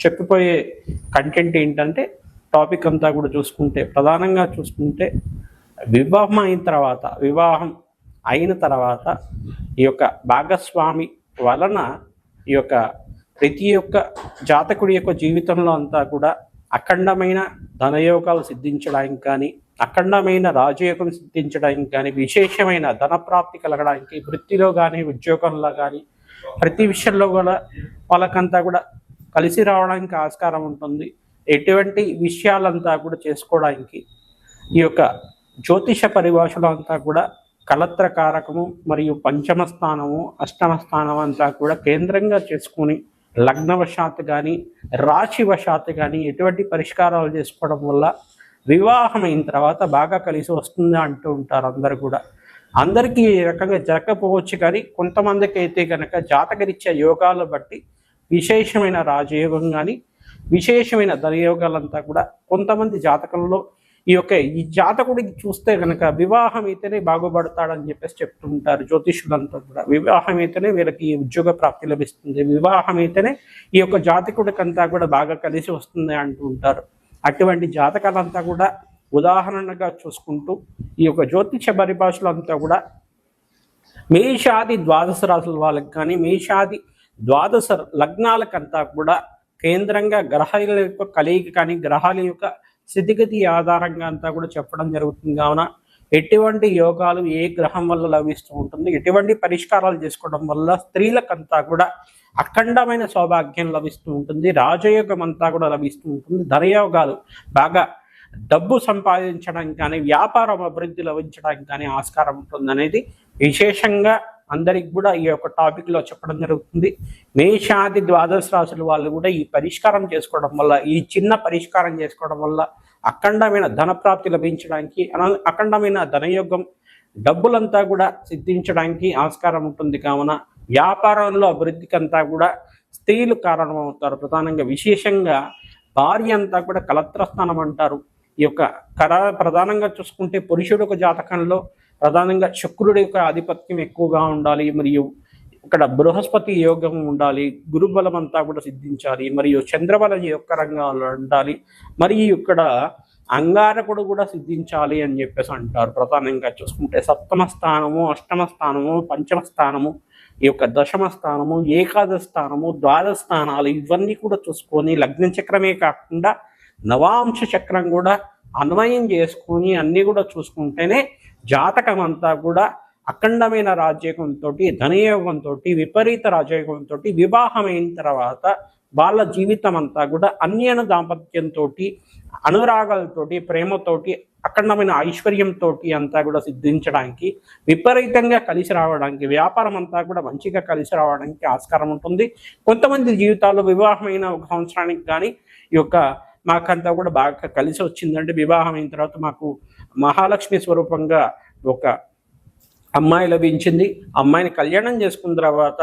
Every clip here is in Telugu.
చెప్పిపోయే కంటెంట్ ఏంటంటే టాపిక్ అంతా కూడా చూసుకుంటే ప్రధానంగా చూసుకుంటే వివాహం అయిన తర్వాత వివాహం అయిన తర్వాత ఈ యొక్క భాగస్వామి వలన ఈ యొక్క ప్రతి ఒక్క జాతకుడి యొక్క జీవితంలో అంతా కూడా అఖండమైన ధనయోగాలు సిద్ధించడానికి కానీ అఖండమైన రాజయోగం సిద్ధించడానికి కానీ విశేషమైన ధన ప్రాప్తి కలగడానికి వృత్తిలో కానీ ఉద్యోగంలో కానీ ప్రతి విషయంలో కూడా వాళ్ళకంతా కూడా కలిసి రావడానికి ఆస్కారం ఉంటుంది. ఎటువంటి విషయాలంతా కూడా చేసుకోవడానికి ఈ యొక్క జ్యోతిష పరిభాషలో అంతా కూడా కలత్ర కారకము మరియు పంచమ స్థానము అష్టమ స్థానం అంతా కూడా కేంద్రంగా చేసుకుని లగ్నవశాత్తు కానీ రాశివశాత్తు కానీ ఎటువంటి పరిష్కారాలు చేసుకోవడం వల్ల వివాహం అయిన తర్వాత బాగా కలిసి వస్తుంది అంటూ ఉంటారు అందరు కూడా. అందరికీ ఈ రకంగా జరగకపోవచ్చు కానీ కొంతమందికి అయితే కనుక జాతకరీత్యా యోగాలు బట్టి విశేషమైన రాజయోగం కానీ విశేషమైన ధనయోగాలంతా కూడా కొంతమంది జాతకంలో ఈ యొక్క ఈ జాతకుడికి చూస్తే కనుక వివాహం అయితేనే బాగుపడతాడని చెప్పేసి చెప్తుంటారు జ్యోతిషులంతా కూడా. వివాహం అయితేనే వీళ్ళకి ఉద్యోగ ప్రాప్తి లభిస్తుంది. వివాహం అయితేనే ఈ యొక్క జాతకుడికంతా కూడా బాగా కలిసి వస్తుంది అంటూ ఉంటారు. అటువంటి జాతకాలంతా కూడా ఉదాహరణగా చూసుకుంటూ ఈ యొక్క జ్యోతిష పరిభాషలంతా కూడా మేషాది ద్వాదశ రాశుల వాళ్ళకి కానీ మేషాది ద్వాదశ లగ్నాలకంతా కూడా కేంద్రంగా గ్రహాల యొక్క కలిగి కానీ గ్రహాల యొక్క స్థితిగతి ఆధారంగా అంతా కూడా చెప్పడం జరుగుతుంది. కావున ఎటువంటి యోగాలు ఏ గ్రహం వల్ల లభిస్తూ ఉంటుంది ఎటువంటి పరిష్కారాలు చేసుకోవడం వల్ల స్త్రీలకంతా కూడా అఖండమైన సౌభాగ్యం లభిస్తూ ఉంటుంది రాజయోగం అంతా కూడా లభిస్తూ ఉంటుంది. ధనయోగాలు బాగా డబ్బు సంపాదించడానికి కానీ వ్యాపారం అభివృద్ధి లభించడానికి కానీ ఆస్కారం ఉంటుంది అనేది విశేషంగా అందరికి కూడా ఈ యొక్క టాపిక్లో చెప్పడం జరుగుతుంది. మేషాది ద్వాదశ రాశుల వాళ్ళు కూడా ఈ పరిష్కారం చేసుకోవడం వల్ల ఈ చిన్న పరిష్కారం చేసుకోవడం వల్ల అఖండమైన ధన ప్రాప్తి లభించడానికి అన- అఖండమైన ధనయోగం డబ్బులంతా కూడా సిద్ధించడానికి ఆస్కారం ఉంటుంది. కావున వ్యాపారంలో అభివృద్ధికి అంతా కూడా స్త్రీలు కారణమవుతారు. ప్రధానంగా విశేషంగా భార్య అంతా కూడా కలత్రస్థానం అంటారు. ఈ యొక్క కర ప్రధానంగా చూసుకుంటే పురుషుడు ఒక జాతకంలో ప్రధానంగా శుక్రుడి యొక్క ఆధిపత్యం ఎక్కువగా ఉండాలి మరియు ఇక్కడ బృహస్పతి యోగం ఉండాలి గురుబలం అంతా కూడా సిద్ధించాలి మరియు చంద్రబలం యొక్క రంగాల్లో ఉండాలి మరియు ఇక్కడ అంగారకుడు కూడా సిద్ధించాలి అని చెప్పేసి అంటారు. ప్రధానంగా చూసుకుంటే సప్తమ స్థానము అష్టమ స్థానము పంచమ స్థానము ఈ యొక్క దశమ స్థానము ఏకాదశ స్థానము ద్వాదశ స్థానాలు ఇవన్నీ కూడా చూసుకొని లగ్న చక్రమే కాకుండా నవాంశ చక్రం కూడా అన్వయం చేసుకొని అన్నీ కూడా చూసుకుంటేనే జాతకం అంతా కూడా అఖండమైన రాజయోగంతో ధనయోగంతో విపరీత రాజయోగంతో వివాహమైన తర్వాత వాళ్ళ జీవితం అంతా కూడా అన్యన దాంపత్యంతో అనురాగాలతోటి ప్రేమతోటి అఖండమైన ఐశ్వర్యంతో అంతా కూడా సిద్ధించడానికి విపరీతంగా కలిసి రావడానికి వ్యాపారం అంతా కూడా మంచిగా కలిసి రావడానికి ఆస్కారం ఉంటుంది. కొంతమంది జీవితాల్లో వివాహమైన ఒక సంవత్సరానికి కానీ ఈ యొక్క మాకంతా కూడా బాగా కలిసి వచ్చిందంటే వివాహం అయిన తర్వాత మాకు మహాలక్ష్మి స్వరూపంగా ఒక అమ్మాయి లభించింది. అమ్మాయిని కళ్యాణం చేసుకున్న తర్వాత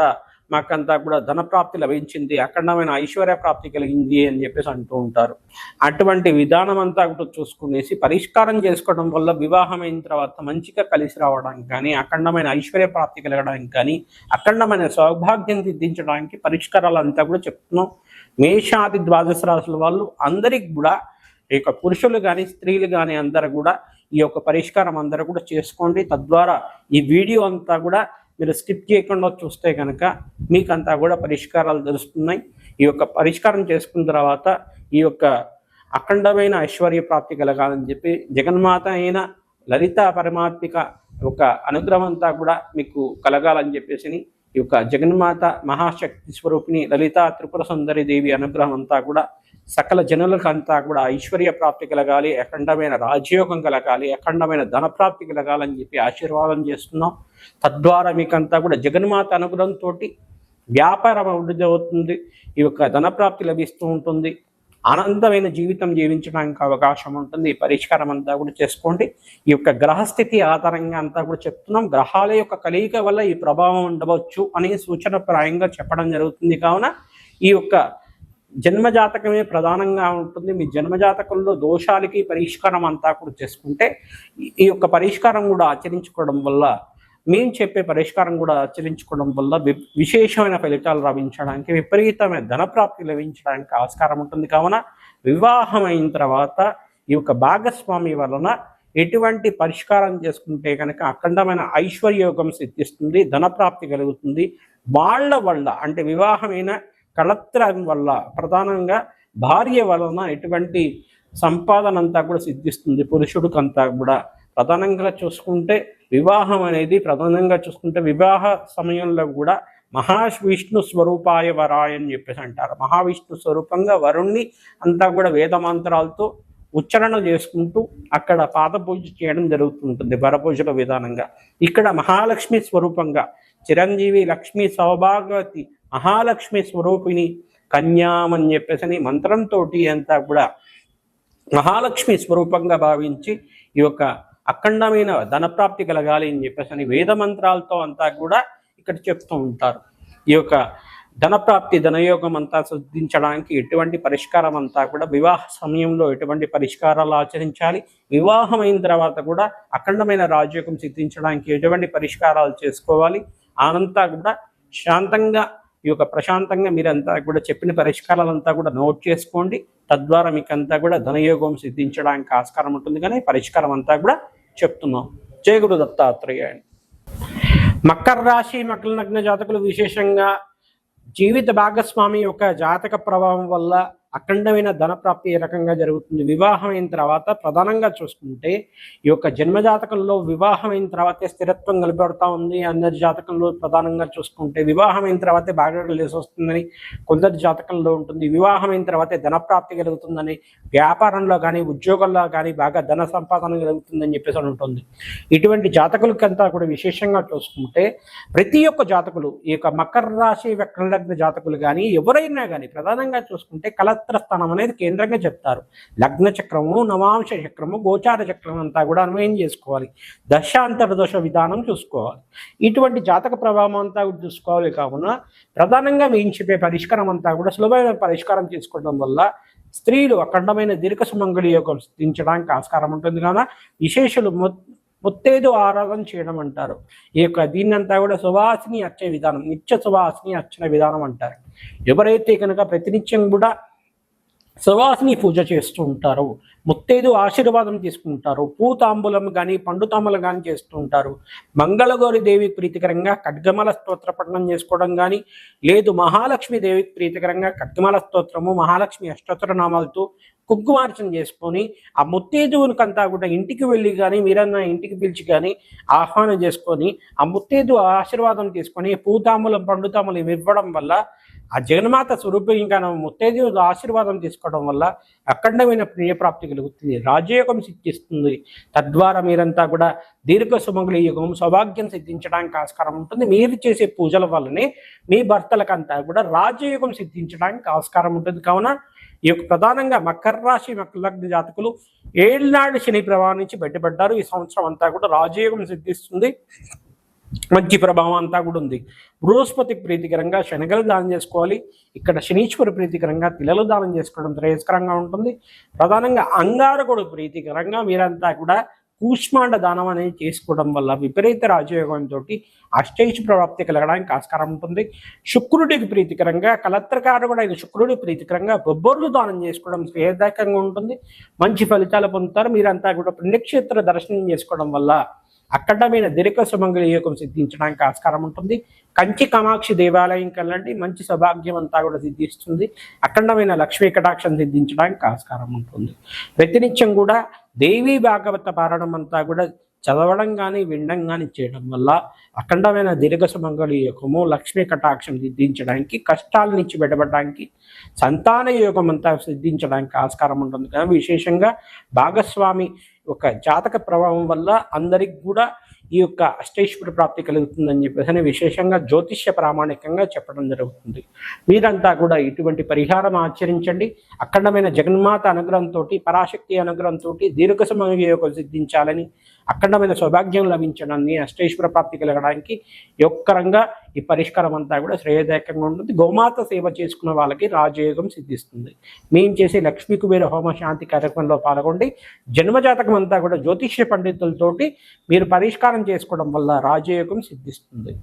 మాకంతా కూడా ధనప్రాప్తి లభించింది. అఖండమైన ఐశ్వర్య ప్రాప్తి కలిగింది అని చెప్పేసి అంటూ ఉంటారు. అటువంటి విధానం అంతా కూడా చూసుకునేసి పరిష్కారం చేసుకోవడం వల్ల వివాహం అయిన తర్వాత మంచిగా కలిసి రావడానికి కానీ అఖండమైన ఐశ్వర్య ప్రాప్తి కలగడానికి కానీ అఖండమైన సౌభాగ్యం సిద్ధించడానికి పరిష్కారాలు అంతా కూడా చెప్తున్నాం. మేషాది ద్వాదశ రాశుల వాళ్ళు అందరికి కూడా ఈ యొక్క పురుషులు కానీ స్త్రీలు కానీ అందరూ కూడా ఈ యొక్క పరిష్కారం అందరూ కూడా చేసుకోండి. తద్వారా ఈ వీడియో అంతా కూడా మీరు స్కిప్ చేయకుండా చూస్తే కనుక మీకంతా కూడా పరిష్కారాలు తెలుస్తున్నాయి. ఈ యొక్క పరిష్కారం చేసుకున్న తర్వాత ఈ యొక్క అఖండమైన ఐశ్వర్య ప్రాప్తి కలగాలని చెప్పి జగన్మాత అయిన లలిత పరమాత్మిక ఒక అనుగ్రహం అంతా కూడా మీకు కలగాలని చెప్పేసి ఈ యొక్క జగన్మాత మహాశక్తి స్వరూపిణి లలిత త్రిపుర సుందరి దేవి అనుగ్రహం అంతా కూడా సకల జనులకు అంతా కూడా ఐశ్వర్య ప్రాప్తి కలగాలి అఖండమైన రాజయోగం కలగాలి అఖండమైన ధన ప్రాప్తి కలగాలని చెప్పి ఆశీర్వాదం చేస్తున్నాం. తద్వారా మీకంతా కూడా జగన్మాత అనుగ్రహంతో వ్యాపారం అభివృద్ధి అవుతుంది ఈ యొక్క ధన ప్రాప్తి లభిస్తూ ఉంటుంది. ఆనందమైన జీవితం జీవించడానికి అవకాశం ఉంటుంది. ఈ పరిష్కారం అంతా కూడా చేసుకోండి. ఈ యొక్క గ్రహస్థితి ఆధారంగా అంతా కూడా చెప్తున్నాం. గ్రహాల యొక్క కలయిక వల్ల ఈ ప్రభావం ఉండవచ్చు అనే సూచన ప్రాయంగా చెప్పడం జరుగుతుంది. కావున ఈ యొక్క జన్మజాతకమే ప్రధానంగా ఉంటుంది. మీ జన్మజాతకంలో దోషాలకి పరిష్కారం అంతా కూడా చేసుకుంటే ఈ- యొక్క పరిష్కారం కూడా ఆచరించుకోవడం వల్ల మేము చెప్పే పరిష్కారం కూడా ఆచరించుకోవడం వల్ల వి- విశేషమైన ఫలితాలు లభించడానికి విపరీతమైన ధనప్రాప్తి లభించడానికి ఆస్కారం ఉంటుంది. కావున వివాహం అయిన తర్వాత ఈ యొక్క భాగస్వామి వలన ఎటువంటి పరిష్కారం చేసుకుంటే కనుక అఖండమైన ఐశ్వర్యోగం సిద్ధిస్తుంది ధనప్రాప్తి కలుగుతుంది. వాళ్ళ వల్ల అంటే వివాహమైన కళత్రం వల్ల ప్రధానంగా భార్య వలన ఎటువంటి సంపాదన అంతా కూడా సిద్ధిస్తుంది. పురుషుడికంతా కూడా ప్రధానంగా చూసుకుంటే వివాహం అనేది ప్రధానంగా చూసుకుంటే వివాహ సమయంలో కూడా మహావిష్ణు స్వరూపాయ వరాయ అని చెప్పేసి అంటారు. మహావిష్ణు స్వరూపంగా వరుణ్ణి అంతా కూడా వేదమంత్రాలతో ఉచ్చారణ చేసుకుంటూ అక్కడ పాదపూజ చేయడం జరుగుతుంటుంది. వరపూజల విధానంగా. ఇక్కడ మహాలక్ష్మి స్వరూపంగా చిరంజీవి లక్ష్మి సౌభాగవతి మహాలక్ష్మి స్వరూపిణి కన్యామని చెప్పేసి అని మంత్రంతో అంతా కూడా మహాలక్ష్మి స్వరూపంగా భావించి ఈ యొక్క అఖండమైన ధనప్రాప్తి కలగాలి అని చెప్పేసి అని వేద మంత్రాలతో అంతా కూడా ఇక్కడ చెప్తూ ఉంటారు. ఈ యొక్క ధనప్రాప్తి ధనయోగం అంతా సిద్ధించడానికి ఎటువంటి పరిష్కారం అంతా కూడా వివాహ సమయంలో ఎటువంటి పరిష్కారాలు ఆచరించాలి వివాహం అయిన తర్వాత కూడా అఖండమైన రాజయోగం సిద్ధించడానికి ఎటువంటి పరిష్కారాలు చేసుకోవాలి ఆనంతా కూడా శాంతంగా ఈ యొక్క ప్రశాంతంగా మీరంతా కూడా చెప్పిన పరిష్కారాలంతా కూడా నోట్ చేసుకోండి. తద్వారా మీకు అంతా కూడా ధనయోగం సిద్ధించడానికి ఆస్కారం ఉంటుంది. కానీ పరిష్కారం అంతా కూడా చెప్తున్నాం. జయ గురు దత్తాత్రేయ మకర రాశి మకర లగ్న జాతకులు విశేషంగా జీవిత భాగస్వామి యొక్క జాతక ప్రభావం వల్ల అఖండమైన ధన ప్రాప్తి ఏ రకంగా జరుగుతుంది? వివాహం అయిన తర్వాత ప్రధానంగా చూసుకుంటే ఈ యొక్క జన్మ జాతకంలో వివాహం అయిన తర్వాతే స్థిరత్వం కలబడతా ఉంది. అందరి జాతకంలో ప్రధానంగా చూసుకుంటే వివాహం అయిన తర్వాతే బాగా కలిసి వస్తుందని కొందరి జాతకంలో ఉంటుంది. వివాహం అయిన తర్వాతే ధన ప్రాప్తి కలుగుతుందని వ్యాపారంలో కానీ ఉద్యోగంలో కానీ బాగా ధన సంపాదన కలుగుతుందని చెప్పేసి ఉంటుంది. ఇటువంటి జాతకులకంతా కూడా విశేషంగా చూసుకుంటే ప్రతి ఒక్క జాతకులు ఈ యొక్క మకర రాశి వ్యక్రలగ్న జాతకులు కానీ ఎవరైనా కానీ ప్రధానంగా చూసుకుంటే నక్షత్ర స్థానం అనేది కేంద్రంగా చెప్తారు. లగ్న చక్రము నవాంశ చక్రము గోచార చక్రం అంతా కూడా అన్వయం చేసుకోవాలి. దశాంతరదశ విధానం చూసుకోవాలి. ఇటువంటి జాతక ప్రభావం అంతా కూడా చూసుకోవాలి కావున ప్రధానంగా మేము చెప్పే పరిష్కారం అంతా కూడా సులభమైన పరిష్కారం చేసుకోవడం వల్ల స్త్రీలు అఖండమైన దీర్ఘ సుమంగళి యోగం స్థించడానికి ఆస్కారం ఉంటుంది కావున విశేషులు ముత్తేదు ఆరాధన చేయడం అంటారు. ఈ యొక్క దీన్నంతా కూడా సువాసిని అర్చన విధానం నిత్య సువాసిని అర్చన విధానం అంటారు. ఎవరైతే కనుక ప్రతినిత్యం కూడా సువాసిని పూజ చేస్తూ ఉంటారు. ముత్తేదు ఆశీర్వాదం తీసుకుంటారు. పూతాంబులం కానీ పండుతాంబులం కానీ చేస్తూ ఉంటారు. మంగళగౌరి దేవి ప్రీతికరంగా ఖడ్గమల స్తోత్ర పఠనం చేసుకోవడం కానీ లేదు మహాలక్ష్మి దేవికి ప్రీతికరంగా ఖడ్గమల స్తోత్రము మహాలక్ష్మి అష్టోత్తర నామాలతో కుంకుమార్చన చేసుకొని ఆ ముత్తేజువునికంతా కూడా ఇంటికి వెళ్ళి కానీ మీరన్నా ఇంటికి పిలిచి కానీ ఆహ్వానం చేసుకొని ఆ ముత్తేదు ఆశీర్వాదం తీసుకొని పూతాములం పండుతాములం ఇవ్వడం వల్ల ఆ జగన్మాత స్వరూపంగా ముత్తేదు ఆశీర్వాదం తీసుకోవడం వల్ల అఖండమైన ప్రియప్రాప్తి కలుగుతుంది. రాజయోగం సిద్ధిస్తుంది. తద్వారా మీరంతా కూడా దీర్ఘ సుమంగళి యుగం సౌభాగ్యం సిద్ధించడానికి ఆస్కారం ఉంటుంది. మీరు చేసే పూజల వల్లనే మీ భర్తలకంతా కూడా రాజయోగం సిద్ధించడానికి ఆస్కారం ఉంటుంది. కావున ఈ యొక్క ప్రధానంగా మకర రాశి మకర లగ్న జాతకులు ఏళ్ళనాడు శని ప్రభావం నుంచి బయటపడ్డారు. ఈ సంవత్సరం అంతా కూడా రాజయోగం సిద్ధిస్తుంది. మంచి ప్రభావం అంతా కూడా ఉంది. బృహస్పతి ప్రీతికరంగా శనగలు దానం చేసుకోవాలి. ఇక్కడ శనీశ్వర ప్రీతికరంగా తిలలు దానం చేసుకోవడం శ్రేయస్కరంగా ఉంటుంది. ప్రధానంగా అంగారకుడు ప్రీతికరంగా మీరంతా కూడా కూష్మాండ దానం అనేది చేసుకోవడం వల్ల విపరీత రాజయోగంతో అష్టైష్ ప్రాప్తి కలగడానికి ఆస్కారం ఉంటుంది. శుక్రుడికి ప్రీతికరంగా కలత్రకారకుడైన శుక్రుడి ప్రీతికరంగా బొబ్బర్లు దానం చేసుకోవడం శ్రేయదాయకంగా ఉంటుంది. మంచి ఫలితాలు పొందుతారు. మీరంతా కూడా పుణ్యక్షేత్ర దర్శనం చేసుకోవడం వల్ల అఖండమైన దీర్ఘ సుమంగళ యోగం సిద్ధించడానికి ఆస్కారం ఉంటుంది. కంచి కామాక్షి దేవాలయం కల్లండి మంచి సౌభాగ్యం అంతా కూడా సిద్ధిస్తుంది. అఖండమైన లక్ష్మీ కటాక్షం సిద్ధించడానికి ఆస్కారం ఉంటుంది. ప్రతినిత్యం కూడా దేవీ భాగవత పారాయణం అంతా కూడా చదవడం కానీ వినడం కానీ చేయడం వల్ల అఖండమైన దీర్ఘ యోగము లక్ష్మీ కటాక్షం సిద్ధించడానికి కష్టాల నుంచి బయటపడడానికి సంతాన యోగం అంతా సిద్ధించడానికి ఆస్కారం ఉంటుంది. కదా విశేషంగా భాగస్వామి ఒక జాతక ప్రభావం వల్ల అందరికి కూడా ఈ యొక్క అష్టైశ్వర ప్రాప్తి కలుగుతుందని చెప్పేసి విశేషంగా జ్యోతిష్య ప్రామాణికంగా చెప్పడం జరుగుతుంది. మీరంతా కూడా ఇటువంటి పరిహారం ఆచరించండి. అఖండమైన జగన్మాత అనుగ్రహంతో పరాశక్తి అనుగ్రహంతో దీర్ఘ సమయోగం సిద్ధించాలని అఖండమైన సౌభాగ్యం లభించడాన్ని అష్టేశ్వర ప్రాప్తి కలగడానికి యొక్కరంగా ఈ పరిష్కారం అంతా కూడా శ్రేయదాయకంగా ఉంటుంది. గోమాత సేవ చేసుకున్న వాళ్ళకి రాజయోగం సిద్ధిస్తుంది. మేము చేసే లక్ష్మీ కుబేర హోమ శాంతి కార్యక్రమంలో పాల్గొండి. జన్మజాతకం అంతా కూడా జ్యోతిష్య పండితులతోటి మీరు పరిష్కారం చేసుకోవడం వల్ల రాజయోగం సిద్ధిస్తుంది.